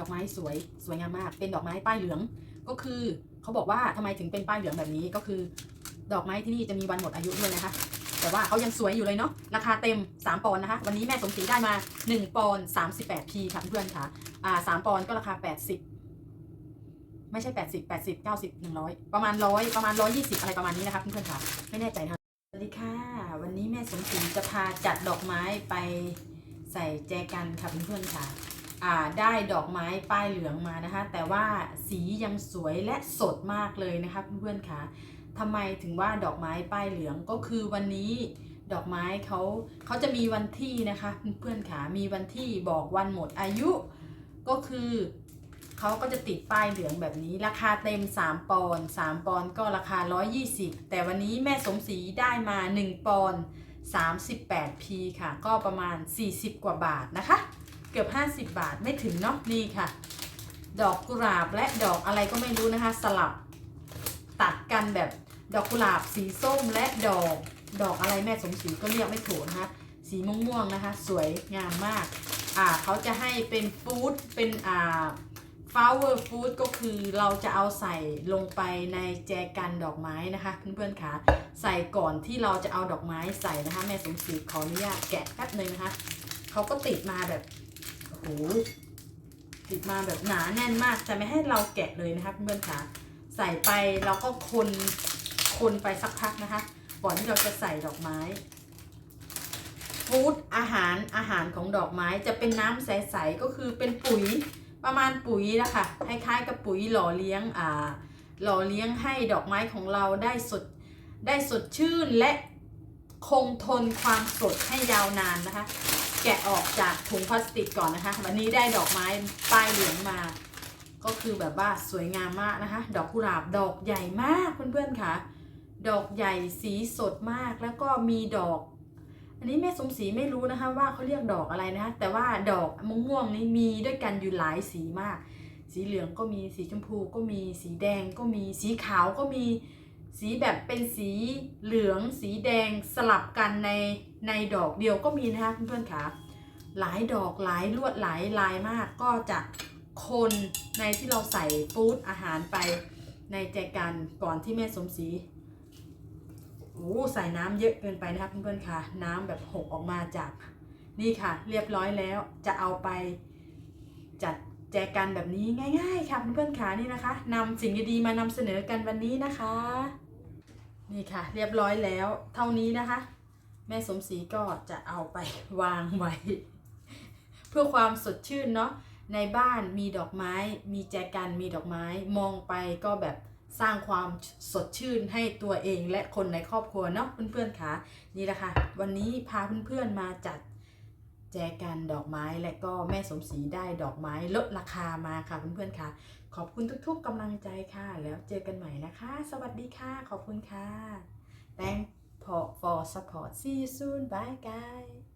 ดอกไม้สวยสวยงามมาก เป็นดอกไม้ป้ายเหลือง ก็คือเขาบอกว่าทำไมถึงเป็นป้ายเหลืองแบบนี้ก็คือ ดอกไม้ที่นี่จะมีวันหมดอายุด้วยนะคะ แต่ว่าเขายังสวยอยู่เลยเนาะราคาเต็ม 3 ปอนด์นะคะ วันนี้แม่สมศรีได้มา 1 ปอนด์38 p ค่ะเพื่อนค่ะอ่า3ปอนด์ก็ราคา 80 ไม่ใช่ 80 80 90 100 ประมาณ 100 ประมาณ 120 อะไรประมาณนี้นะคะเพื่อนๆค่ะไม่แน่ใจนะคะสวัสดีค่ะ วันนี้แม่สมศรีจะพาจัดดอกไม้ไปใส่แจกันค่ะเพื่อนๆค่ะอ่า ได้ดอกไม้ป้ายเหลืองมานะคะ แต่ว่าสียังสวยและสดมากเลยนะคะเพื่อนๆค่ะทำไมถึงว่าดอกไม้ป้ายเหลืองก็คือวันนี้ดอกไม้เขาเขาจะมีวันที่นะคะเพื่อนๆค่ะมีวันที่บอกวันหมดอายุ ก็คือเขาก็จะติดป้ายเหลืองแบบนี้ ราคาเต็ม 3 ปอนด์3ปอนด์ก็ราคา 120 แต่วันนี้แม่สมศรีได้มา 1 ปอนด์ 38p ค่ะ ก็ประมาณ 40 กว่าบาทนะคะ กือบ 50 บาทไม่ถึงเนาะนี่ค่ะ ดอกกุหลาบและดอกอะไรก็ไม่รู้นะคะ สลับตัดกันแบบดอกกุหลาบสีส้มและดอกดอกอะไรแม่สมศรีก็เรียกไม่ถูกนะคะสีม่วงๆนะคะ สวยงามมากอ่าเขาจะให้เป็นฟู้ดเป็นอ่า flower food ก็คือเราจะเอาใส่ลงไปในแจกันดอกไม้นะคะเพื่อนๆคะใส่ก่อนที่เราจะเอาดอกไม้ใส่นะคะ แม่สมศรีขออนุญาตแกะแป๊บหนึงนะคะเขาก็ติดมาแบบ หติดมาแบบหนาแน่นมากจะไม่ให้เราแกะเลยนะคะเพื่อนๆคะใส่ไปเราก็คนคนไปสักพักนะคะ ก่อนที่เราจะใส่ดอกไม้ฟู้ดอาหารอาหารของดอกไม้จะเป็นน้ำใสๆก็คือเป็นปุ๋ยประมาณปุ๋ยนะคะคล้ายๆกับปุ๋ยหล่อเลี้ยงอ่าหล่อเลี้ยงให้ดอกไม้ของเราได้สดได้สดชื่นและคงทนความสดให้ยาวนานนะคะ แกะออกจากถุงพลาสติกก่อนนะคะ วันนี้ได้ดอกไม้ป้ายเหลืองมา ก็คือแบบว่าสวยงามมากนะคะ ดอกกุหลาบดอกใหญ่มากเพื่อนๆค่ะ ดอกใหญ่สีสดมากแล้วก็มีดอก อันนี้แม่สมศรีไม่รู้นะคะว่าเขาเรียกดอกอะไรนะคะ แต่ว่าดอกมะม่วงนี้มีด้วยกันอยู่หลายสีมาก สีเหลืองก็มีสีชมพูก็มีสีแดงก็มีสีขาวก็มี สีแบบเป็นสีเหลืองสีแดงสลับกันในในดอกเดียวก็มีนะคะเพื่อนๆค่ะหลายดอกหลายลวดหลายลายมากก็จะคนในที่เราใส่ฟู้ดอาหารไปในแจกันก่อนที่แม่สมศรีโอ้ใส่น้ำเยอะเกินไปนะคะเพื่อนๆค่ะ น้ำแบบหกออกมาจากนี่ค่ะ เรียบร้อยแล้วจะเอาไปจัดแจกันแบบนี้ง่าย ๆ ค่ะเพื่อนๆค่ะนี่นะคะนำสิ่งดีๆมานำเสนอกันวันนี้นะคะ นี่ค่ะ เรียบร้อยแล้ว เท่านี้นะคะ แม่สมศรีก็จะเอาไปวางไว้ เพื่อความสดชื่นเนาะในบ้านมีดอกไม้ มีแจกันมีดอกไม้มองไปก็แบบสร้างความสดชื่นให้ตัวเองและคนในครอบครัวเนาะเพื่อนๆค่ะนี่แหละค่ะ วันนี้พาเพื่อนๆมาจัด แจกันดอกไม้และก็แม่สมศรีได้ดอกไม้ลดราคามาค่ะเพื่อนๆค่ะ ขอบคุณทุกๆกำลังใจค่ะ แล้วเจอกันใหม่นะคะ สวัสดีค่ะ ขอบคุณค่ะ Thank for support see you soon bye guys